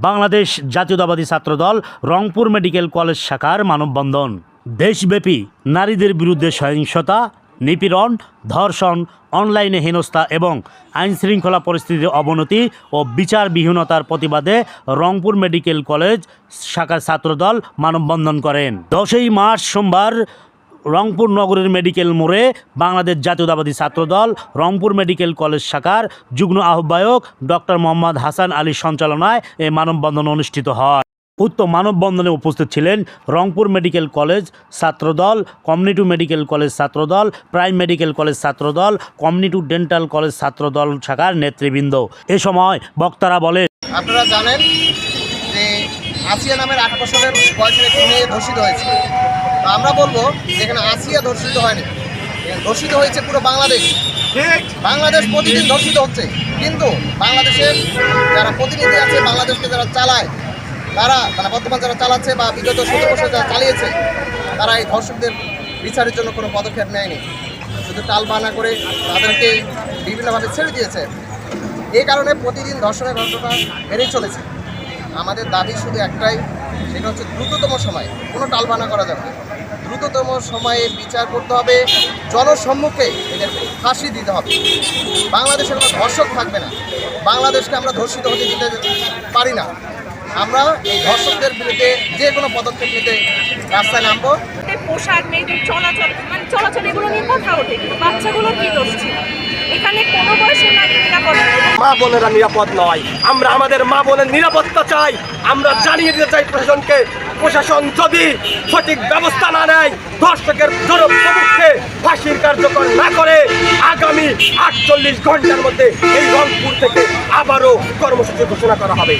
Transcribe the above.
বাংলাদেশ জাতীয়তাবাদী ছাত্রদল, Rangpur medical college শাখার মানববন্ধন। দেশব্যাপী নারীদের বিরুদ্ধে সহিংসতা, নিপীড়ন, ধর্ষণ, অনলাইনে হেনস্থা এবং আইনশৃঙ্খলা পরিস্থিতির অবনতি ও বিচারবিহীনতার প্রতিবাদে রংপুর মেডিকেল কলেজ শাখার ছাত্রদল মানববন্ধন করেন। দশই মার্চ সোমবার রংপুর নগরের মেডিকেল মোড়ে বাংলাদেশ জাতীয়তাবাদী ছাত্রদল, রংপুর মেডিকেল কলেজ শাখার যুগ্ম আহ্বায়ক ডক্টর মোহাম্মদ হাসান আলীর সঞ্চালনায় এই মানববন্ধন অনুষ্ঠিত হয়। উক্ত মানববন্ধনে উপস্থিত ছিলেন Rangpur medical college Chhatradal community medical college Chhatradal, prime medical college Chhatradal community dental college Chhatradal শাখার নেতৃবৃন্দ। এ সময় বক্তারা বলেন, আপনারা জানেন যে আসিয়া নামের আট বছরের বয়সের একটি মেয়ে ধর্ষিত হয়েছে। তো আমরা বলব, এখানে আসিয়া ধর্ষিত হয়নি। ধর্ষিত হয়েছে পুরো বাংলাদেশ। বাংলাদেশ প্রতিদিন ধর্ষিত হচ্ছে। কিন্তু বাংলাদেশের যারা প্রতিনিধি আছে, বাংলাদেশকে যারা চালায়, তারা মানে বর্তমান যারা চালাচ্ছে বা বিগত সতেরো বছর যারা চালিয়েছে, তারা এই ধর্ষকদের বিচারের জন্য কোনো পদক্ষেপ নেয়নি। শুধু টাল বানা করে তাদেরকে বিভিন্নভাবে ছেড়ে দিয়েছে। এই কারণে প্রতিদিন ধর্ষণের ঘটনা বেড়েই চলেছে। আমাদের দাবি শুধু একটাই, সেটা হচ্ছে দ্রুততম সময়ে, কোনো টালবানা করা যাবে না। দ্রুততম সময়ে বিচার করতে হবে, জনসম্মুখে এদের ফাঁসি দিতে হবে। বাংলাদেশের কোনো ধর্ষক থাকবে না। বাংলাদেশকে আমরা ধর্ষিত হতে দিতে পারি না। আমরা এই ধর্ষকদের বিরুদ্ধে যে কোনো পদক্ষেপ নিতে রাস্তায় নামবো। পোশাক মেয়েদের চলাচল মানে চলাচল এগুলো নিয়ে কথা ওঠে কিন্তু বাচ্চাগুলোর কি দোষ ছিল? এখানে কোনো বয়সের নারী নিরাপদ মা বোনেরা নিরাপদ নয়। আমরা আমাদের মা বোনের নিরাপত্তা চাই। আমরা জানিয়ে দিতে চাই প্রশাসনকে প্রশাসন যদি সঠিক ব্যবস্থা না নেয় ধর্ষকের জনক প্রমুখকে ফাঁসির কার্যকর না করে আগামী আটচল্লিশ ঘণ্টার মধ্যে এই রংপুর থেকে আবারও কর্মসূচি ঘোষণা করা হবে।